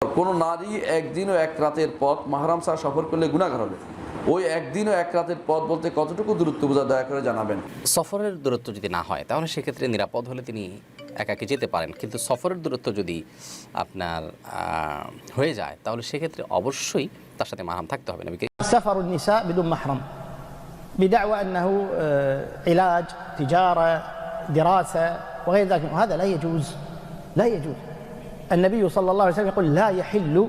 কোনো নারী একদিন ও এক রাতের পথ মাহারাম ছাড়া সফর করলে গুণাগার হবে ওই একদিন ও এক রাতের পথ বলতে কতটুকু দূরত্ব বোঝা দয়া করে জানাবেন সফরের দূরত্ব যদি না হয় তাহলে সেক্ষেত্রে নিরাপদ হলে তিনি একাকে যেতে পারেন কিন্তু সফরের দূরত্ব যদি আপনার আহ, হয়ে যায় তাহলে সেক্ষেত্রে অবশ্যই তার সাথে মাহাম থাকতে হবে নবীকে سفر النساء بدون محرم بدعوى انه آه، علاج تجاره دراسه وغير ذلك وهذا لا يجوز لا يجوز النبي صلى الله عليه وسلم يقول لا يحل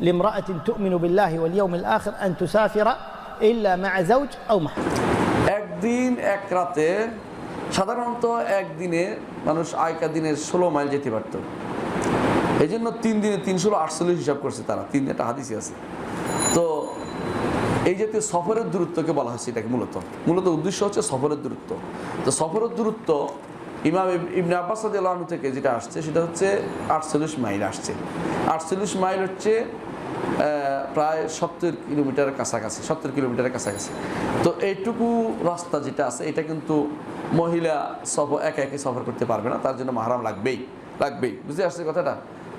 لامراه تؤمن بالله واليوم الاخر ان تسافر الا مع زوج او محرم একদিন এক রাতে সাধারণত একদিনে মানুষ আয়কা দিনের ষোলো মাইল যেতে পারত এই জন্য তিন দিনে তিনশো আটচল্লিশ হিসাব করছে তারা তিন একটা হাদিসই আছে তো এই জাতীয় সফরের দূরত্বকে বলা হচ্ছে এটাকে মূলত মূলত উদ্দেশ্য হচ্ছে সফরের দূরত্ব তো সফরের দূরত্ব ইমাম ইব- ইবনে আব্বাস রাদিয়াল্লাহু থেকে যেটা আসছে, সেটা হচ্ছে আটচল্লিশ মাইল আসছে। আটচল্লিশ মাইল হচ্ছে প্রায় সত্তর কিলোমিটারের কাছাকাছি, সত্তর কিলোমিটারের কাছাকাছি। তো এইটুকু রাস্তা যেটা আছে, এটা কিন্তু মহিলা সফর একা একে সফর করতে পারবে না, তার জন্য মাহারাম লাগবেই লাগবেই। বুঝতে আসছে কথাটা?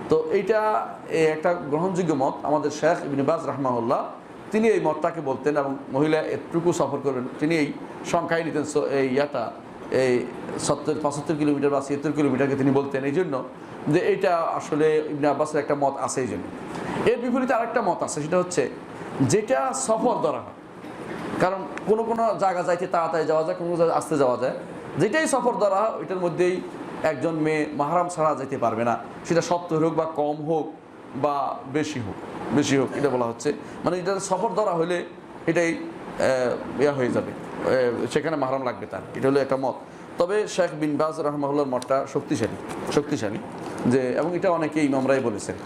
তো এইটা একটা গ্রহণযোগ্য মত। আমাদের শেখ ইবনিবাজ রহমাউল্লাহ তিনি এই মতটাকে বলতেন এবং মহিলা এটুকু সফর করবেন, তিনি এই সংখ্যায় নিতেন এই ইয়াটা এই সত্তর, পঁচাত্তর কিলোমিটার বা ছিয়াত্তর কিলোমিটারকে তিনি বলতেন। এই জন্য যে এটা আসলে ইবনে আব্বাসের একটা মত আছে এই জন্য এর বিপরীতে আরেকটা মত আছে, সেটা হচ্ছে যেটা সফর ধরা হয়। কারণ কোনো কোনো জায়গা যাইতে তাড়াতাড়ি যাওয়া যায়, কোনো জায়গায় আসতে যাওয়া যায়। যেটাই সফর ধরা হয়, ওইটার মধ্যেই একজন মেয়ে মাহারাম ছাড়া যেতে পারবে না। সেটা সত্তর হোক বা কম হোক বা বেশি হোক বেশি হোক, এটা বলা হচ্ছে। মানে এটা সফর ধরা হলে এটাই ইয়া হয়ে যাবে। সেখানে মাহারাম লাগবে তার। এটা হলো একটা মত তবে শেখ বিন বাজ রহমাউল্লার মতটা শক্তিশালী শক্তিশালী, যে, এবং এটা অনেকে ইমামরাই বলেছেন।